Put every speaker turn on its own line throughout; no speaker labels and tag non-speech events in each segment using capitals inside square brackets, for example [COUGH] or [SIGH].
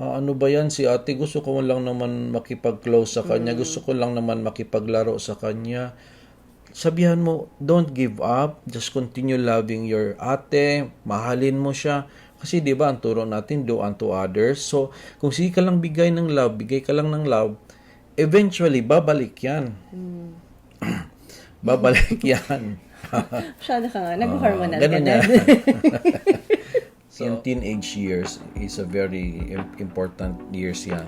Ah, ano ba yan si ate? Gusto ko lang naman makipag-close sa kanya. Gusto ko lang naman makipaglaro sa kanya. Sabihan mo, don't give up. Just continue loving your ate. Mahalin mo siya. Kasi 'di ba ang turo natin do unto others. So, kung sige ka lang bigay ng love, bigay ka lang ng love, eventually babalik 'yan. [CLEARS THROAT] babalik 'yan. [LAUGHS]
Masyado ka nga. Nag-hormonal ka
ganun
na. [LAUGHS]
yan. Yung teenage years is a very im- important years yan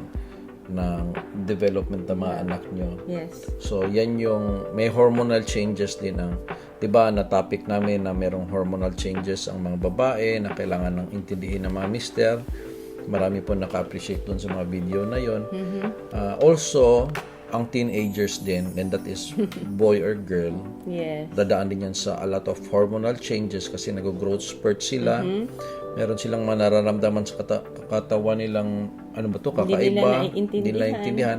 ng development ng mga anak nyo.
yes.
So, yan yung may hormonal changes din ang 'di ba na topic namin na merong hormonal changes ang mga babae na kailangan ng intindihin ng mga mister. Marami po naka-appreciate dun sa mga video na yon. Ah, also, ang teenagers din, and that is [LAUGHS] boy or girl,
Yes.
dadaan din yan sa a lot of hormonal changes kasi nag-growth spurt sila. Meron silang mga nararamdaman sa kata- katawan nilang ano ba to
Hindi
kakaiba,
naiintindihan.
nila intindihan.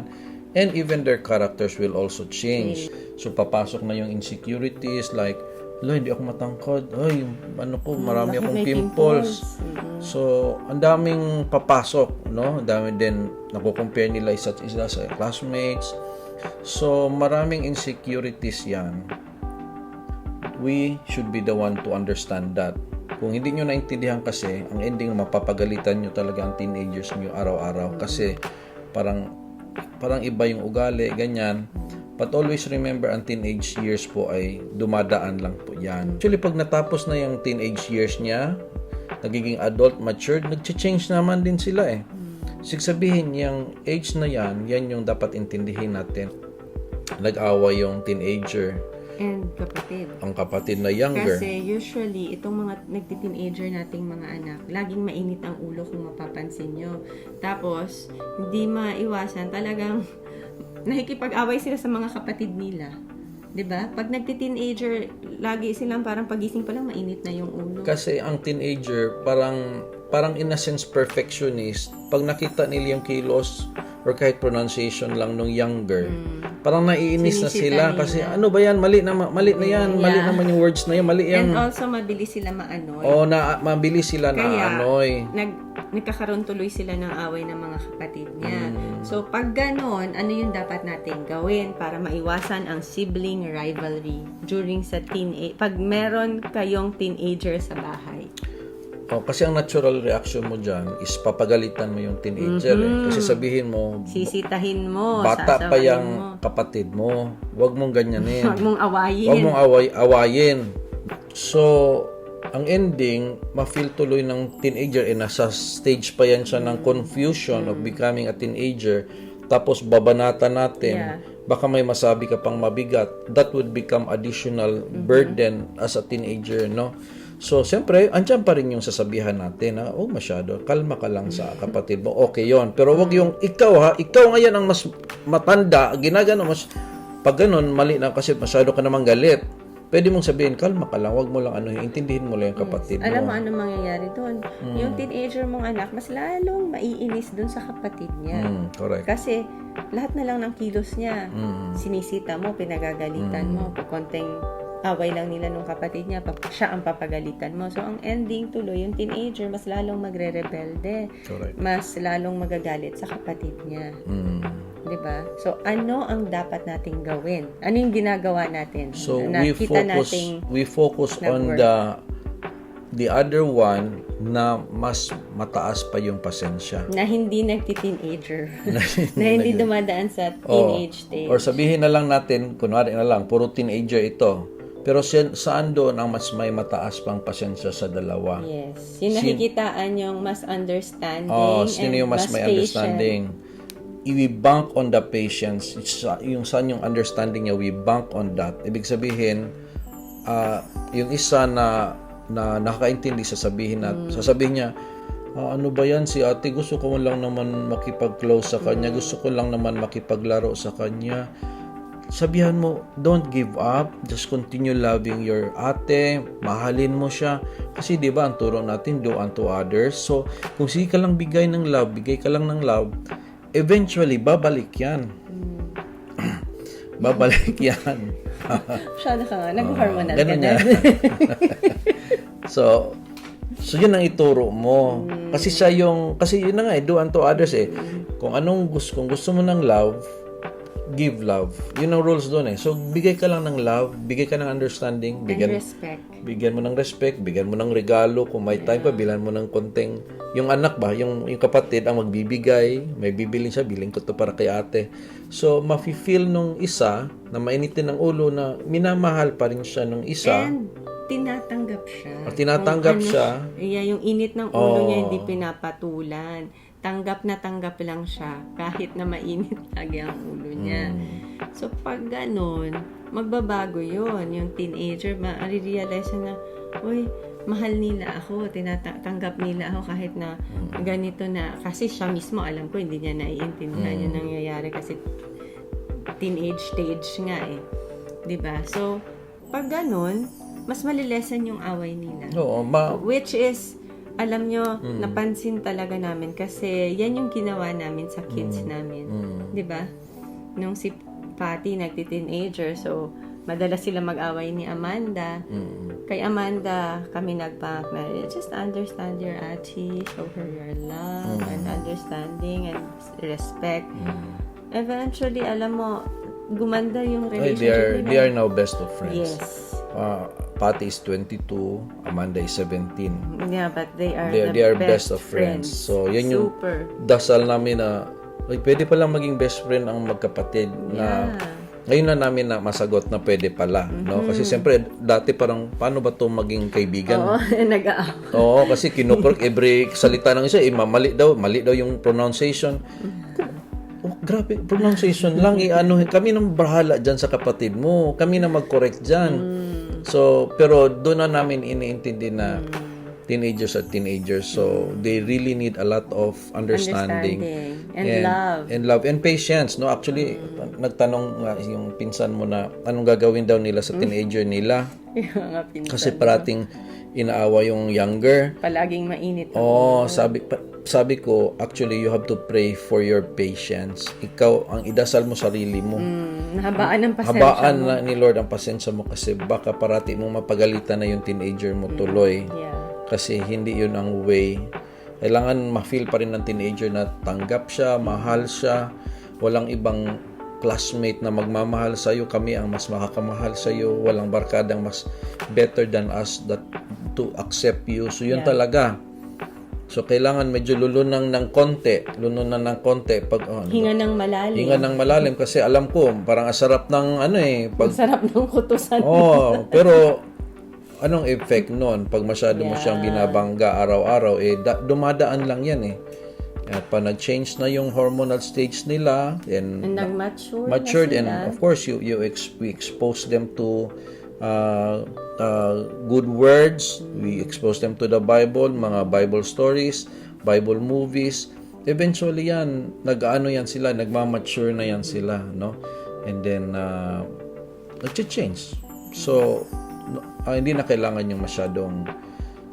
And even their characters will also change. So papasok na yung insecurities like, Lo, hindi ako matangkad. Ay, ano ko, marami akong pimples.
pimples?
So, ang daming papasok, no? Ang dami din nako-compare nila isa't isa sa classmates. So, maraming insecurities 'yan. We should be the one to understand that. Kung hindi nyo naintindihan kasi, ang ending mapapagalitan nyo talaga ang teenagers nyo araw-araw kasi parang parang iba yung ugali, ganyan. But always remember, ang teenage years po ay dumadaan lang po yan. Actually, pag natapos na yung teenage years niya, nagiging adult, matured, nag-change naman din sila eh. Sig sabihin, yung age na yan, yan yung dapat intindihin natin. Nag-awa yung teenager,
And kapatid.
ang kapatid na younger.
Kasi usually, itong mga nagti-teenager nating mga anak, laging mainit ang ulo kung mapapansin nyo. Tapos, hindi maiwasan, talagang [LAUGHS] nakikipag-away sila sa mga kapatid nila. 'Di ba? Pag nagti-teenager, lagi silang parang pagising pa lang mainit na yung ulo.
Kasi ang teenager, parang parang in a sense perfectionist. Pag nakita nila yung kilos or kahit pronunciation lang nung younger, parang naiinis na sila
nila.
kasi ano ba yan, mali na mali na yan, mali
Yeah.
naman yung words na yan, mali yan.
And also, mabilis sila maanoy.
O na mabilis sila na
Kaya,
anoy.
nag, nagkakaroon tuloy sila ng away ng mga kapatid niya.
Mm.
So, pag ganon, ano yung dapat natin gawin para maiwasan ang sibling rivalry during sa teen Pag meron kayong teenager sa bahay.
O, kasi ang natural reaction mo dyan is papagalitan mo yung teenager. eh. Kasi sabihin mo,
Sisitahin mo,
bata pa yung
mo.
kapatid mo. Huwag mong ganyanin.
Huwag mong awayin.
Huwag mong away, awayin. So, ang ending, ma-feel tuloy ng teenager, eh, nasa stage pa yan siya ng confusion of becoming a teenager, tapos babanata natin,
Yeah.
baka may masabi ka pang mabigat, that would become additional burden as a teenager, no? So, siyempre, andyan pa rin yung sasabihan natin na, oh, masyado, kalma ka lang sa kapatid mo. Okay yon Pero wag yung, ikaw ha, ikaw ngayon ang mas matanda, ginagano mas, pag ganun, mali na kasi masyado ka namang galit. Pwede mong sabihin, kalma ka lang, wag mo lang ano, intindihin mo lang yung kapatid
Alam mo
mo.
ano mangyayari doon?
Mm.
Yung teenager mong anak, mas lalong maiinis doon sa kapatid niya.
Mm, correct.
Kasi lahat na lang ng kilos niya,
Mm.
sinisita mo, pinagagalitan mo, pag konting away lang nila nung kapatid niya, pap- siya ang papagalitan mo. So, ang ending tuloy, yung teenager, mas lalong magre-rebelde.
Correct.
Mas lalong magagalit sa kapatid niya.
Mm.
'Di ba? So, ano ang dapat nating gawin? Ano yung ginagawa natin?
So we
Nakita
focus we focus on the the other one na mas mataas pa yung pasensya.
na hindi nagti-teenager. na [LAUGHS] hindi dumadaan sa teenage stage.
Or sabihin na lang natin, kunwari na lang, puro teenager ito. Pero sin- saan doon ang mas may mataas pang pasensya sa dalawa?
Yes. Yung
Sin-
nakikitaan yung mas understanding
Oh, sino yung mas may
patient.
understanding? We bank on the patience. Uh, yung saan yung understanding niya, we bank on that. Ibig sabihin, ah, yung isa na na nakakaintindi sasabihin na sasabihin niya "Ah, ano ba yan si ate gusto ko lang naman makipag-close sa kanya gusto ko lang naman makipaglaro sa kanya sabihan mo don't give up just continue loving your ate mahalin mo siya kasi 'di ba ang turo natin do unto others so kung sige ka lang bigay ng love bigay ka lang ng love eventually babalik yan babalik [LAUGHS] yan
Masyado ka nga. Nag-hormonal ka
ganun
na. [LAUGHS]
so So yun ang ituro mo. Kasi siya yung kasi yun na nga eh, do unto others eh. Kung anong gusto kung gusto mo ng love, give love. Yun ang rules doon eh. So bigay ka lang ng love, bigay ka ng understanding,
And
bigyan
respect.
bigyan mo ng respect, bigyan mo ng regalo, kung may time pa, bilan mo ng konting, yung anak ba, yung, yung kapatid ang magbibigay, may bibiling siya, biling ko to para kay ate. So, mafe-feel nung isa, na mainitin ng ulo, na minamahal pa rin siya nung isa,
And tinatanggap siya.
At tinatanggap
ano
siya.
Yeah, yung init ng ulo
Oo.
niya hindi pinapatulan. Tanggap na tanggap lang siya kahit na mainit [LAUGHS] lagi ang ulo niya.
Hmm.
So pag ganun, magbabago yon Yung teenager, ma-realize na, uy, mahal nila ako, tinatanggap nila ako kahit na
Hmm.
ganito na, kasi siya mismo, alam ko, hindi niya naiintindihan
Hmm.
yung nangyayari kasi teenage stage nga eh. 'Di ba So, pag ganun, mas malilesen yung away nila.
oo, ma,
Which is, alam nyo,
Mm.
napansin talaga namin kasi yan yung ginawa namin sa kids namin.
mm,
'Di ba Nung si Patty nagti-teenager, so madalas sila mag-away ni Amanda.
mm,
Kay Amanda, kami nagpunk na, just understand your ate, show her your love,
Mm.
and understanding, and respect.
mm.
Eventually, alam mo, gumanda yung
Ay,
relationship
they are,
nila.
they are now best of friends.
Yes.
Ah, Patty is 22, Amanda is 17.
Yeah, but they are
They,
the
they are
best,
best of friends. So, yan yung
Super.
dasal namin na ay, pwede palang maging best friend ang magkapatid na
Yeah.
ngayon na namin na masagot na pwede pala, no? Kasi siyempre dati parang paano ba 'to maging kaibigan?
Oo, [LAUGHS] nag-aaway.
Oo, kasi kinukorek every salita ng isa, eh, mali daw, mali daw yung pronunciation. Oh, grabe, pronunciation lang. Eh, ano, kami nang bahala dyan sa kapatid mo. Kami na mag-correct dyan. So, pero doon na namin iniintindi na teenagers at teenagers. So, they really need a lot of understanding.
Understanding. And, love.
And love. And patience. No? Actually, nagtanong nga yung pinsan mo na anong gagawin daw nila sa teenager nila. [LAUGHS]
Yung.
Kasi parating inaawa yung younger.
Palaging mainit. ang
Oh, sabi pa- sabi ko, actually you have to pray for your patience. Ikaw ang idasal mo sarili mo.
Mm, nahabaan ng pasensya
Habaan
mo.
na ni Lord ang pasensya mo kasi baka parati mong mapagalitan na yung teenager mo tuloy.
Yeah.
Kasi hindi yun ang way. Kailangan ma-feel pa rin ng teenager na tanggap siya, mahal siya, walang ibang classmate na magmamahal sa iyo, kami ang mas makakamahal sa iyo, walang barkadang mas better than us that to accept you. So yun
Yeah.
talaga. So kailangan medyo lulunang ng konti, lulunan ng konti pag oh, ano?
Hinga ng malalim.
hinga ng malalim kasi alam ko parang asarap ng ano eh pag
Ang sarap ng kutusan.
Oh, pero anong effect noon pag masyado mo
Yeah.
siyang binabangga araw-araw eh da- dumadaan lang 'yan eh. At pa nag-change na yung hormonal stage nila and
And nag-mature
matured
na
and
sila.
of course you you ex- we expose them to uh, uh, good words we expose them to the Bible mga Bible stories Bible movies eventually yan nag-ano yan sila nagmamature na yan sila no and then uh, nag-change so ah, hindi na kailangan yung masyadong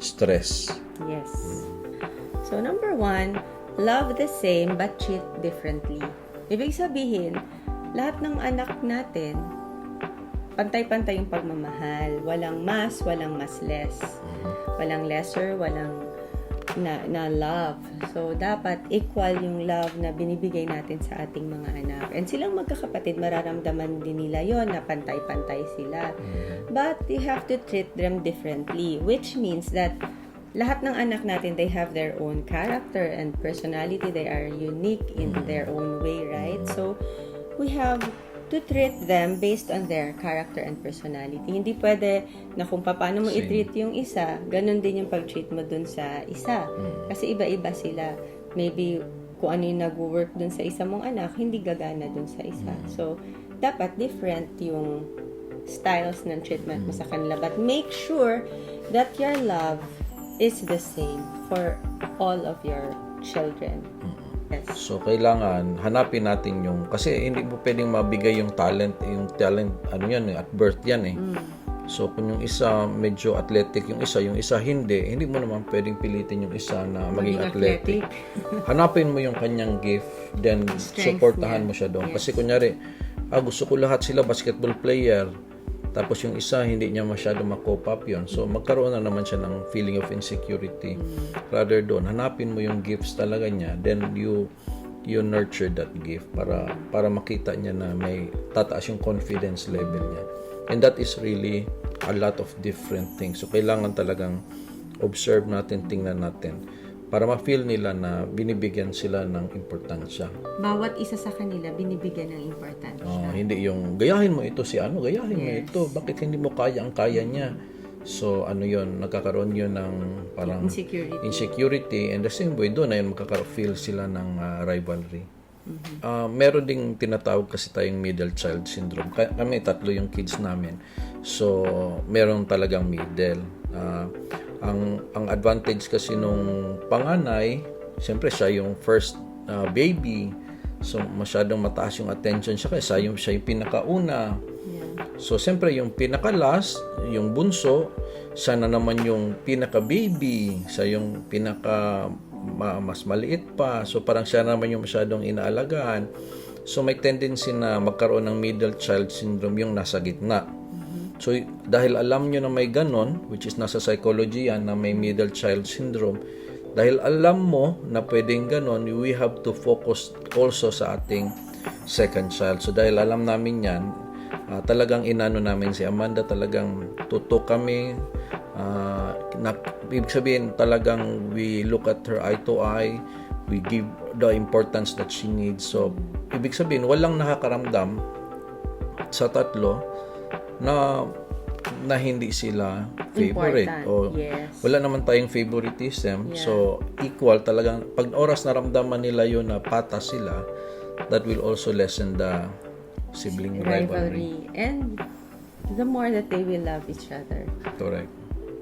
stress
Yes. So, number one, love the same but treat differently. Ibig sabihin, lahat ng anak natin, pantay-pantay yung pagmamahal. Walang mas, walang mas less. Walang lesser, walang na, na love. So, dapat equal yung love na binibigay natin sa ating mga anak. And silang magkakapatid, mararamdaman din nila yon na pantay-pantay sila. But you have to treat them differently, which means that lahat ng anak natin, they have their own character and personality. They are unique in their own way, right? So, we have to treat them based on their character and personality. Hindi pwede na kung paano mo
Same.
i-treat yung isa, ganun din yung pag-treat mo dun sa isa. Kasi iba-iba sila. Maybe kung ano yung nag-work dun sa isa mong anak, hindi gagana dun sa isa. So, dapat different yung styles ng treatment mo sa kanila. But make sure that your love is the same for all of your children. Yes.
So kailangan hanapin natin yung kasi hindi mo pwedeng mabigay yung talent, yung talent ano yan eh, at birth yan eh.
Mm.
So kung yung isa medyo athletic yung isa, yung isa hindi, hindi mo naman pwedeng pilitin yung isa na maging,
Maging
athletic.
athletic. [LAUGHS]
Hanapin mo yung kanyang gift, then
Strength
supportahan
niya.
mo siya doon.
Yes.
Kasi kunyari, ah, gusto ko lahat sila basketball player. Tapos yung isa, hindi niya masyado makop up yun. So, magkaroon na naman siya ng feeling of insecurity. Rather doon, hanapin mo yung gifts talaga niya. Then, you you nurture that gift para para makita niya na may tataas yung confidence level niya. And that is really a lot of different things. So, kailangan talagang observe natin, tingnan natin para ma-feel nila na binibigyan sila ng importansya.
Bawat isa sa kanila binibigyan ng importansya.
Oh, hindi yung gayahin mo ito si ano, gayahin mo
Yes.
ito. Bakit hindi mo kaya ang kaya niya? So ano yun, nagkakaroon yun ng parang
Insecurity.
insecurity and the same way doon ayun magkaka-feel sila ng ah, rivalry. Ah, meron ding tinatawag kasi tayong middle child syndrome. Ka- Kami tatlo yung kids namin. So meron talagang middle. Ah, ang ang advantage kasi nung panganay, siyempre siya yung first ah, baby. So masyadong mataas yung attention siya kasi siya yung, siya yung pinakauna.
Yeah.
So, siyempre, yung pinaka-last, yung bunso, siya na naman yung pinaka-baby, siya yung pinaka ma- mas maliit pa. So, parang siya naman yung masyadong inaalagaan. So, may tendency na magkaroon ng middle child syndrome yung nasa gitna. So, dahil alam nyo na may ganon, which is nasa psychology yan, na may middle child syndrome, dahil alam mo na pwedeng ganon, we have to focus also sa ating second child. So, dahil alam namin yan, ah, talagang inano namin si Amanda, talagang tuto kami, ah, na, ibig sabihin talagang we look at her eye to eye, we give the importance that she needs. So, ibig sabihin, walang nakakaramdam sa tatlo na na hindi sila favorite
Important.
o
Yes.
wala naman tayong favoritism
Yeah.
so equal talagang pag oras naramdaman nila yun na patas sila that will also lessen the sibling rivalry,
rivalry. And the more that they will love each other.
correct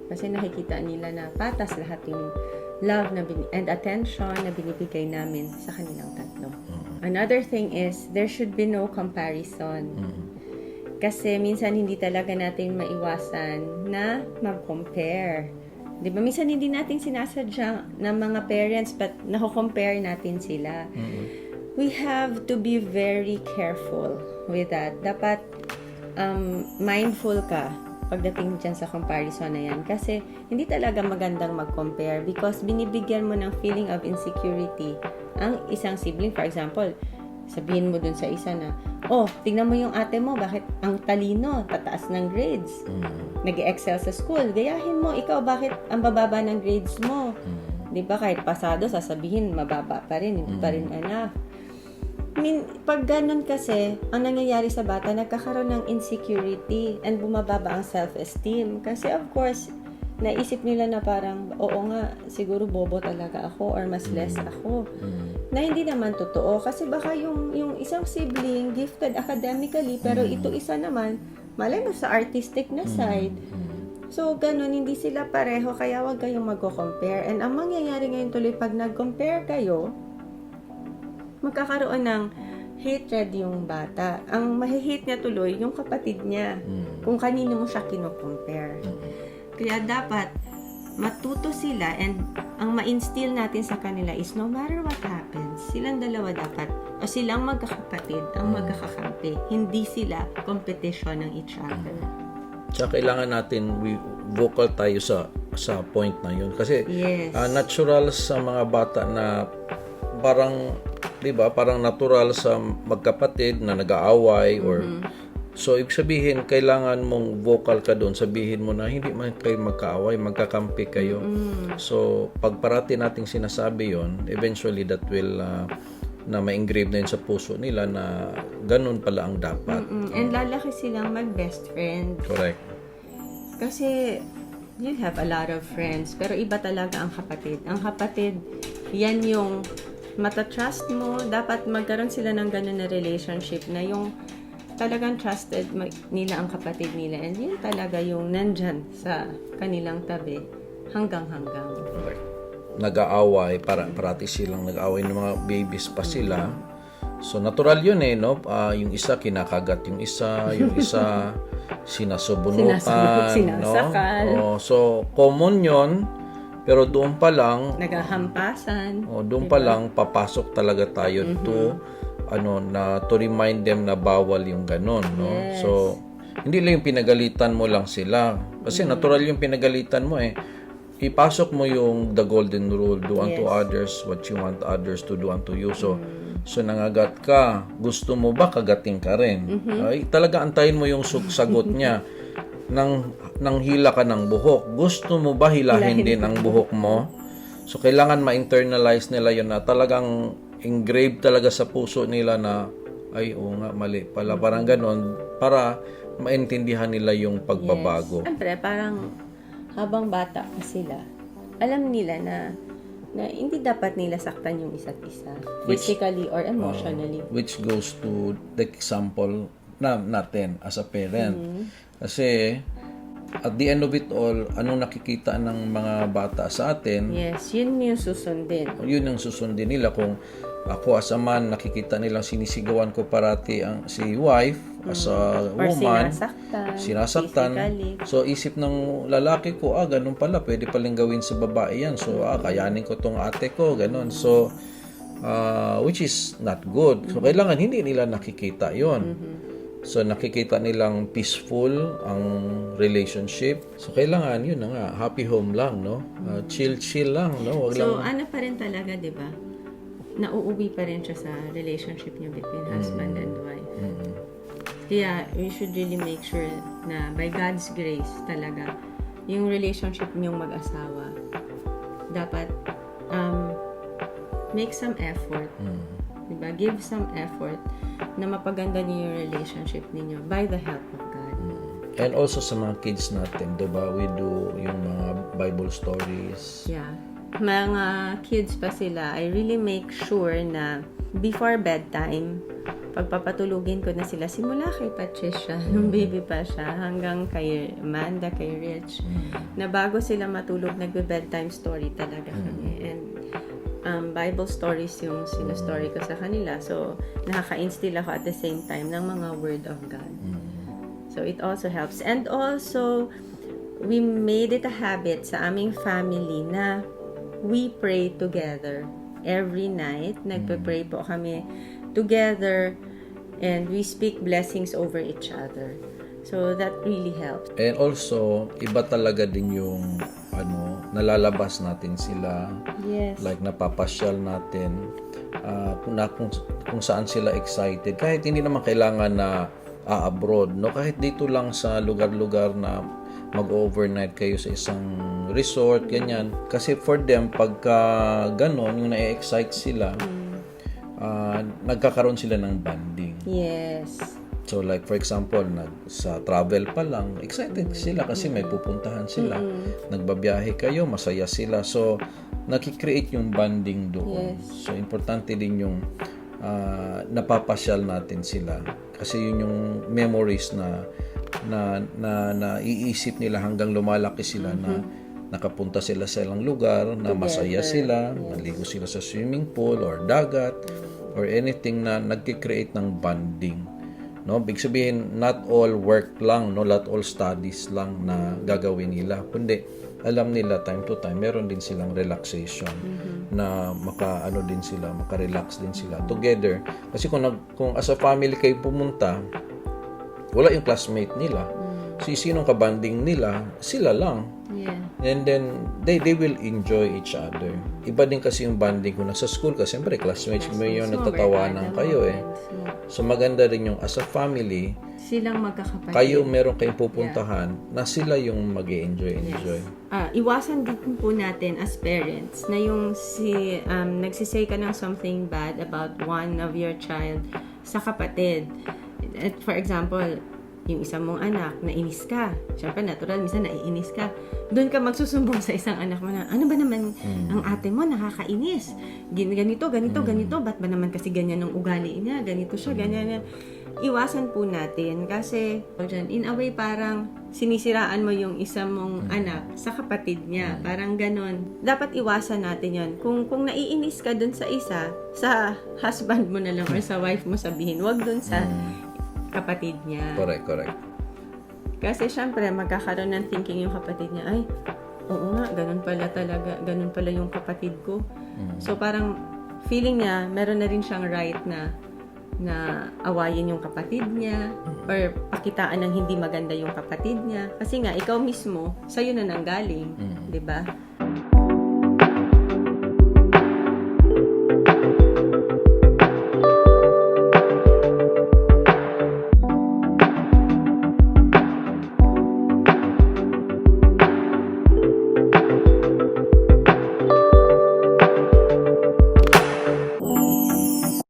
Kasi nakikita nila na patas lahat yung love na bin- and attention na binibigay namin sa kanilang tatlo. Another thing is, there should be no comparison. Kasi minsan hindi talaga natin maiwasan na mag-compare. Di ba? Minsan hindi natin sinasadya ng mga parents but nako-compare natin sila. We have to be very careful with that. Dapat um, mindful ka pagdating dyan sa comparison na yan. Kasi hindi talaga magandang mag-compare because binibigyan mo ng feeling of insecurity ang isang sibling. For example, sabihin mo dun sa isa na, oh, tingnan mo yung ate mo, bakit ang talino, tataas ng grades, nag excel sa school, gayahin mo, ikaw, bakit ang bababa ng grades mo? Di ba, kahit pasado, sasabihin, mababa pa rin, hindi pa rin enough. Min, pag ganun kasi, ang nangyayari sa bata, nagkakaroon ng insecurity and bumababa ang self-esteem. Kasi of course, naisip nila na parang, oo nga, siguro bobo talaga ako or mas less ako. Na hindi naman totoo. Kasi baka yung, yung isang sibling gifted academically, pero ito isa naman, malay mo sa artistic na side. So, ganun, hindi sila pareho, kaya wag kayong magko-compare. And ang mangyayari ngayon tuloy, pag nag-compare kayo, magkakaroon ng hatred yung bata. Ang mahihate niya tuloy, yung kapatid niya. Kung kanino mo siya kino-compare. Kaya dapat, matuto sila and ang ma-instill natin sa kanila is no matter what happens, silang dalawa dapat, o silang magkakapatid, ang magkakakampi. Hindi sila competition ng each other.
Tsaka kailangan natin we, vocal tayo sa sa point na yun kasi
Yes.
ah, natural sa mga bata na parang 'di ba parang natural sa magkapatid na nag-aaway or so ibig sabihin kailangan mong vocal ka doon sabihin mo na hindi man kayo magkaaway magkakampi kayo so pag parati nating sinasabi yon eventually that will ah, na ma-engrave na yun sa puso nila na ganun pala ang dapat
Mm, and lalaki silang mag-best friend.
correct
Kasi, you have a lot of friends, pero iba talaga ang kapatid. Ang kapatid, yan yung matatrust mo. Dapat magkaroon sila ng ganun na relationship na yung talagang trusted nila ang kapatid nila. And yun talaga yung nandyan sa kanilang tabi hanggang-hanggang.
Nag-aaway, para, parati silang nag-aaway ng mga babies pa sila. So, natural yun eh, no? Ah, yung isa, kinakagat yung isa, yung [LAUGHS] isa, sinasubunukan,
sinasakal.
no? Oh, so, common yun, pero doon pa lang,
Nagahampasan.
oh, doon pa lang, papasok talaga tayo to, ano, na, to remind them na bawal yung ganon, no?
Yes.
So, hindi lang yung pinagalitan mo lang sila. Kasi natural yung pinagalitan mo eh. Ipasok mo yung the golden rule, do unto
Yes.
others what you want others to do unto you. So, so nangagat ka, gusto mo ba kagating ka rin? Ay, talaga antayin mo yung sagot [LAUGHS] niya. Nang, nang hila ka ng buhok, gusto mo ba hilahin din ang buhok mo? So, kailangan ma-internalize nila yun na talagang engraved talaga sa puso nila na ay, oo nga, mali pala. Parang ganon, para maintindihan nila yung pagbabago.
Siyempre, parang habang bata pa sila, alam nila na na hindi dapat nila saktan yung isa't isa. Physically or emotionally.
Which goes to the example na natin as a parent. Kasi, at the end of it all, anong nakikita ng mga bata sa atin,
yes, yun yung susundin.
yun ang susundin nila kung ako as a man nakikita nilang sinisigawan ko parati ang si wife as a
Or
woman
sinasaktan.
sinasaktan
Physically.
so isip ng lalaki ko ah ganun pala pwede palang gawin sa babae yan so ah kayanin ko tong ate ko ganun so ah, which is not good so kailangan hindi nila nakikita yon So nakikita nilang peaceful ang relationship. So kailangan yun na nga happy home lang no. Ah, chill chill lang no. Wag lang
So, ano pa rin talaga, di ba? Nauuwi pa rin siya sa relationship niyo between husband and wife. Kaya, we should really make sure na by God's grace talaga, yung relationship niyong mag-asawa, dapat um, make some effort. Diba? Give some effort na mapaganda niyo yung relationship ninyo by the help of God.
And also sa mga kids natin, 'di ba? We do yung mga Bible stories.
Yeah. Mga kids pa sila, I really make sure na before bedtime, pagpapatulugin ko na sila simula kay Patricia, [LAUGHS] nung baby pa siya, hanggang kay Amanda, kay Rich, na bago sila matulog, nagbe-bedtime story talaga kami. And um, Bible stories yung sinastory ko sa kanila. So, nakaka-instill ako at the same time ng mga Word of God. So, it also helps. And also, we made it a habit sa aming family na we pray together. Every night, nagpe-pray po kami together and we speak blessings over each other. So, that really helps.
And also, iba talaga din yung ano, nalalabas natin sila,
Yes.
like napapasyal natin, ah, kung, na, kung, kung saan sila excited. Kahit hindi naman kailangan na a-abroad, no? Kahit dito lang sa lugar-lugar na mag-overnight kayo sa isang resort, ganyan. Kasi for them, pagka ganon, yung na-excite sila, ah, nagkakaroon sila ng banding.
Yes.
So like for example, nag sa travel pa lang, excited sila kasi may pupuntahan sila. Nagbabiyahe kayo, masaya sila. So nakikreate yung bonding doon.
Yes.
So importante din yung ah, napapasyal natin sila kasi yun yung memories na na na naiisip nila hanggang lumalaki sila na nakapunta sila sa ilang lugar na masaya sila, naligo sila sa swimming pool or dagat or anything na nagki-create ng bonding. No, big sabihin not all work lang, no, not all studies lang na gagawin nila, kundi alam nila time to time meron din silang relaxation na maka ano din sila, maka-relax din sila together. Kasi kung nag, kung as a family kayo pumunta, wala yung classmate nila. Si sinong kabanding nila, sila lang.
Yeah.
And then, they, they will enjoy each other. Iba din kasi yung banding ko. Nasa school ka, siyempre, classmates mo yung
So,
nagtatawanan kayo eh. So, maganda rin yung as a family,
Silang magkakapatid.
kayo meron kayong pupuntahan na sila yung mag enjoy enjoy
Ah, iwasan din po natin as parents na yung si um, nagsisay ka ng something bad about one of your child sa kapatid. At for example, yung isang mong anak, nainis ka. Siyempre, natural, minsan naiinis ka. Doon ka magsusumbong sa isang anak mo na, ano ba naman ang ate mo, nakakainis. Ganito, ganito, ganito. Ba't ba naman kasi ganyan ang ugali niya? Ganito siya, ganyan yan. Iwasan po natin kasi in a way parang sinisiraan mo yung isa mong anak sa kapatid niya. Parang ganon. Dapat iwasan natin yon Kung, kung naiinis ka dun sa isa, sa husband mo na lang or sa wife mo sabihin, wag dun sa kapatid niya.
correct correct
Kasi syempre, magkakaroon ng thinking yung kapatid niya, ay, oo nga, ganun pala talaga, ganun pala yung kapatid ko. So parang, feeling niya, meron na rin siyang right na na awayin yung kapatid niya or pakitaan ng hindi maganda yung kapatid niya. Kasi nga, ikaw mismo, sa'yo na nanggaling.
Mm.
'di ba?